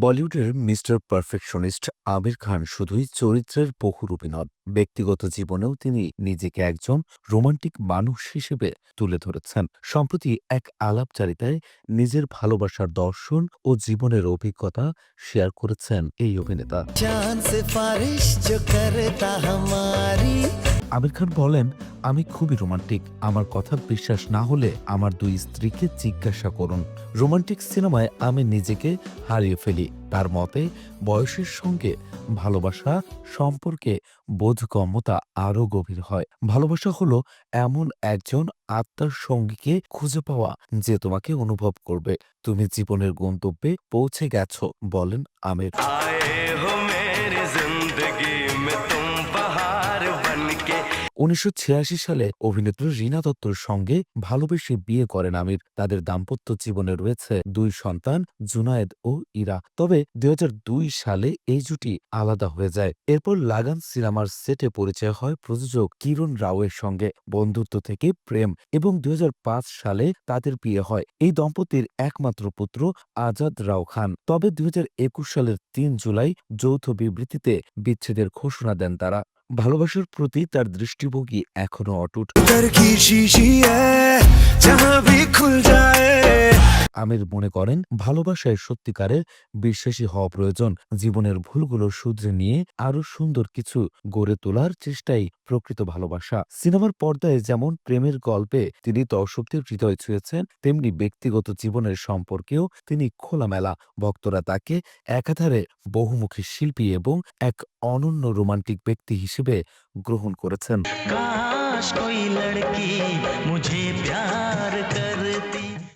বলিউডের mister perfectionist Aamir Khan শুধুই চরিত্রের বহুরূপী নন ব্যক্তিগত জীবনেও তিনি নিজেকে একজন রোমান্টিক মানুষ হিসেবে তুলে ধরেছেন। সম্প্রতি এক আলাপচারিতায় নিজের ভালোবাসার দর্শন ও জীবনের অভিজ্ঞতা শেয়ার করেছেন এই অভিনেতা। আমির খান বলেন আমি খুবই রোমান্টিক। আমার কথা বিশ্বাস না হলে আমার দুই স্ত্রীকে জিজ্ঞাসা করুন। রোমান্টিক সিনেমায় আমি নিজেকে হারিয়ে ফেলি। তার মতে, বয়সের সঙ্গে ভালোবাসা সম্পর্কে বোধগম্যতা আরও গভীর হয়। ভালোবাসা হলো এমন একজন আত্মার সঙ্গীকে খুঁজে পাওয়া যে তোমাকে অনুভব করবে। তুমি জীবনের গন্তব্যে পৌঁছে গেছো, বলেন আমির। উনিশশো ছিয়াশি সালে অভিনেত্রী রীনা দত্তর সঙ্গে ভালোবেসে বিয়ে করেন আমির। তাদের দাম্পত্য জীবনে রয়েছে দুই সন্তান, জুনায়েদ ও ইরা। তবে দু হাজার দুই সালে এই জুটি আলাদা হয়ে যায়। এরপর লাগান সিনেমার সেটে পরিচয় হয় প্রযোজক কিরণ রাওয়ের সঙ্গে। বন্ধুত্ব থেকে প্রেম এবং দু হাজার পাঁচ সালে তাদের বিয়ে হয়। এই দম্পতির একমাত্র পুত্র আজাদ রাও খান। তবে দুই হাজার একুশ সালের তিন জুলাই যৌথ বিবৃতিতে বিচ্ছেদের ঘোষণা দেন তারা। ভালোবাসার প্রতি তার দৃষ্টিভঙ্গি এখনও অটুট। আমির মনে করেন, ভালোবাসায় সত্যিকারের বিশ্বাসী হওয়া প্রয়োজন। জীবনের ভুলগুলো শুধরে নিয়ে আরও সুন্দর কিছু গড়ে তোলার চেষ্টাই প্রকৃত ভালোবাসা। সিনেমার পর্দায় যেমন প্রেমের গল্পে তিনি দর্শকদের হৃদয় ছুঁয়েছেন, তেমনি ব্যক্তিগত জীবনের সম্পর্কেও তিনি খোলামেলা। ভক্তরা তাকে একাধারে বহুমুখী শিল্পী এবং এক অনন্য রোমান্টিক ব্যক্তি হিসেবে গ্রহণ করেছেন।